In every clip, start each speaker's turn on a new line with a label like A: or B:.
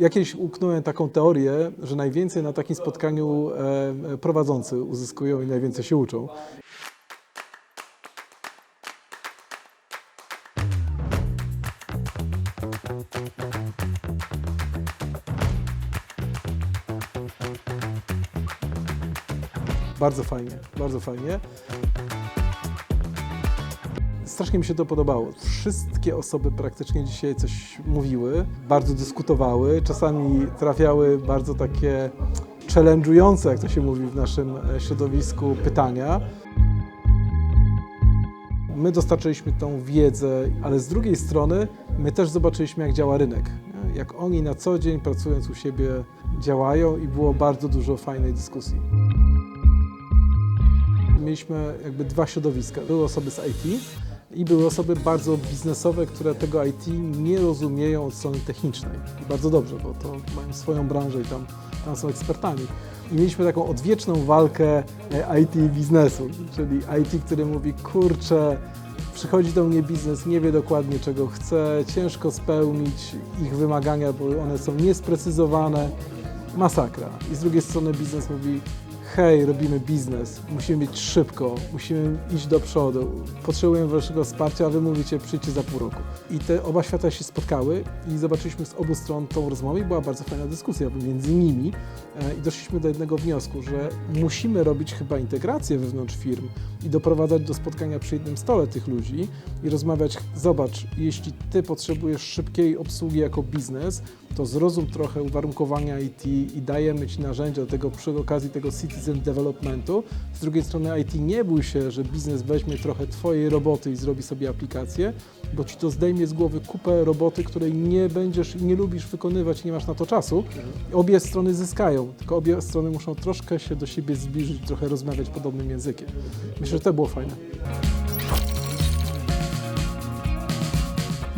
A: Jakieś uknąłem taką teorię, że najwięcej na takim spotkaniu e, prowadzący uzyskują i najwięcej się uczą. Bardzo fajnie, bardzo fajnie. Strasznie mi się to podobało. Wszystkie osoby praktycznie dzisiaj coś mówiły, bardzo dyskutowały, czasami trafiały bardzo takie challenge'ujące, jak to się mówi w naszym e, środowisku, pytania. My dostarczyliśmy tą wiedzę, ale z drugiej strony my też zobaczyliśmy, jak działa rynek. Jak oni na co dzień pracując u siebie działają i było bardzo dużo fajnej dyskusji. Mieliśmy jakby dwa środowiska. Były osoby z IT i były osoby bardzo biznesowe, które tego IT nie rozumieją od strony technicznej. I bardzo dobrze, bo to mają swoją branżę i tam, tam są ekspertami. I mieliśmy taką odwieczną walkę e, IT i biznesu, czyli IT, który mówi, kurczę, przychodzi do mnie biznes, nie wie dokładnie czego chce, ciężko spełnić ich wymagania, bo one są niesprecyzowane, masakra. I z drugiej strony biznes mówi, hej, robimy biznes, musimy być szybko, musimy iść do przodu, potrzebujemy waszego wsparcia, a wy mówicie, przyjdźcie za pół roku. I te oba świata się spotkały i zobaczyliśmy z obu stron tą rozmowę i była bardzo fajna dyskusja między nimi e, i doszliśmy do jednego wniosku, że musimy robić chyba integrację wewnątrz firm i doprowadzać do spotkania przy jednym stole tych ludzi i rozmawiać, zobacz, jeśli ty potrzebujesz szybkiej obsługi jako biznes, to zrozum trochę uwarunkowania IT i dajemy Ci narzędzia do tego przy okazji tego citizen developmentu. Z drugiej strony IT nie bój się, że biznes weźmie trochę Twojej roboty i zrobi sobie aplikację, bo Ci to zdejmie z głowy kupę roboty, której nie będziesz i nie lubisz wykonywać nie masz na to czasu. Obie strony zyskają, tylko obie strony muszą troszkę się do siebie zbliżyć, trochę rozmawiać podobnym językiem. Myślę, że to było fajne.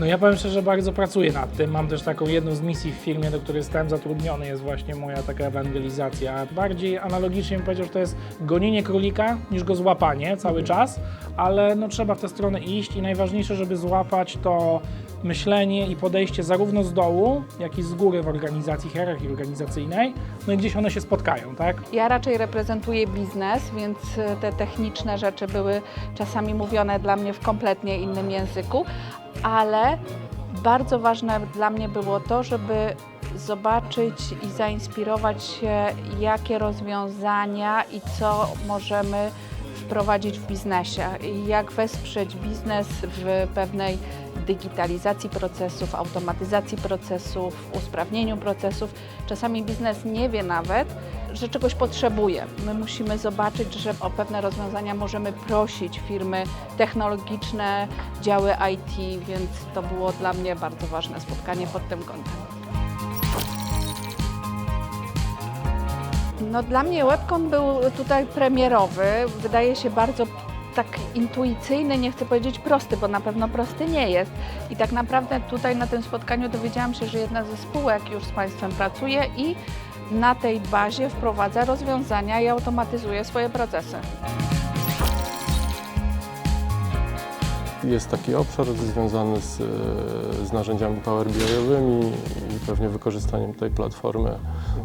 B: No ja powiem szczerze, że bardzo pracuję nad tym. Mam też taką jedną z misji w firmie, do której zostałem zatrudniony, jest właśnie moja taka ewangelizacja. Bardziej analogicznie bym powiedział, że to jest gonienie królika niż go złapanie cały czas, ale no trzeba w tę stronę iść i najważniejsze, żeby złapać to myślenie i podejście zarówno z dołu, jak i z góry w organizacji, hierarchii organizacyjnej, no i gdzieś one się spotkają, tak?
C: Ja raczej reprezentuję biznes, więc e, te techniczne rzeczy były czasami mówione dla mnie w kompletnie innym języku, ale bardzo ważne dla mnie było to, żeby zobaczyć i zainspirować się, jakie rozwiązania i co możemy wprowadzić w biznesie, jak wesprzeć biznes w pewnej digitalizacji procesów, automatyzacji procesów, usprawnieniu procesów. Czasami biznes nie wie nawet, że czegoś potrzebuje. My musimy zobaczyć, że o pewne rozwiązania możemy prosić firmy technologiczne, działy IT, więc to było dla mnie bardzo ważne spotkanie pod tym kątem. No dla mnie Webcon był tutaj premierowy. Wydaje się bardzo tak intuicyjny, nie chcę powiedzieć prosty, bo na pewno prosty nie jest. I tak naprawdę tutaj na tym spotkaniu dowiedziałam się, że jedna ze spółek już z Państwem pracuje i na tej bazie wprowadza rozwiązania i automatyzuje swoje procesy.
D: Jest taki obszar związany z, e, z narzędziami Power BI-owymi i pewnie wykorzystaniem tej platformy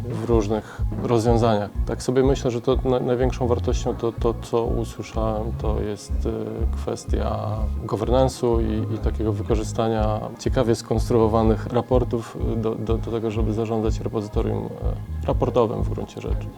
D: w różnych rozwiązaniach. Tak sobie myślę, że to na, największą wartością to, to, co usłyszałem, to jest e, kwestia governance'u i, i takiego wykorzystania ciekawie skonstruowanych raportów do, do, do tego, żeby zarządzać repozytorium e, raportowym w gruncie rzeczy.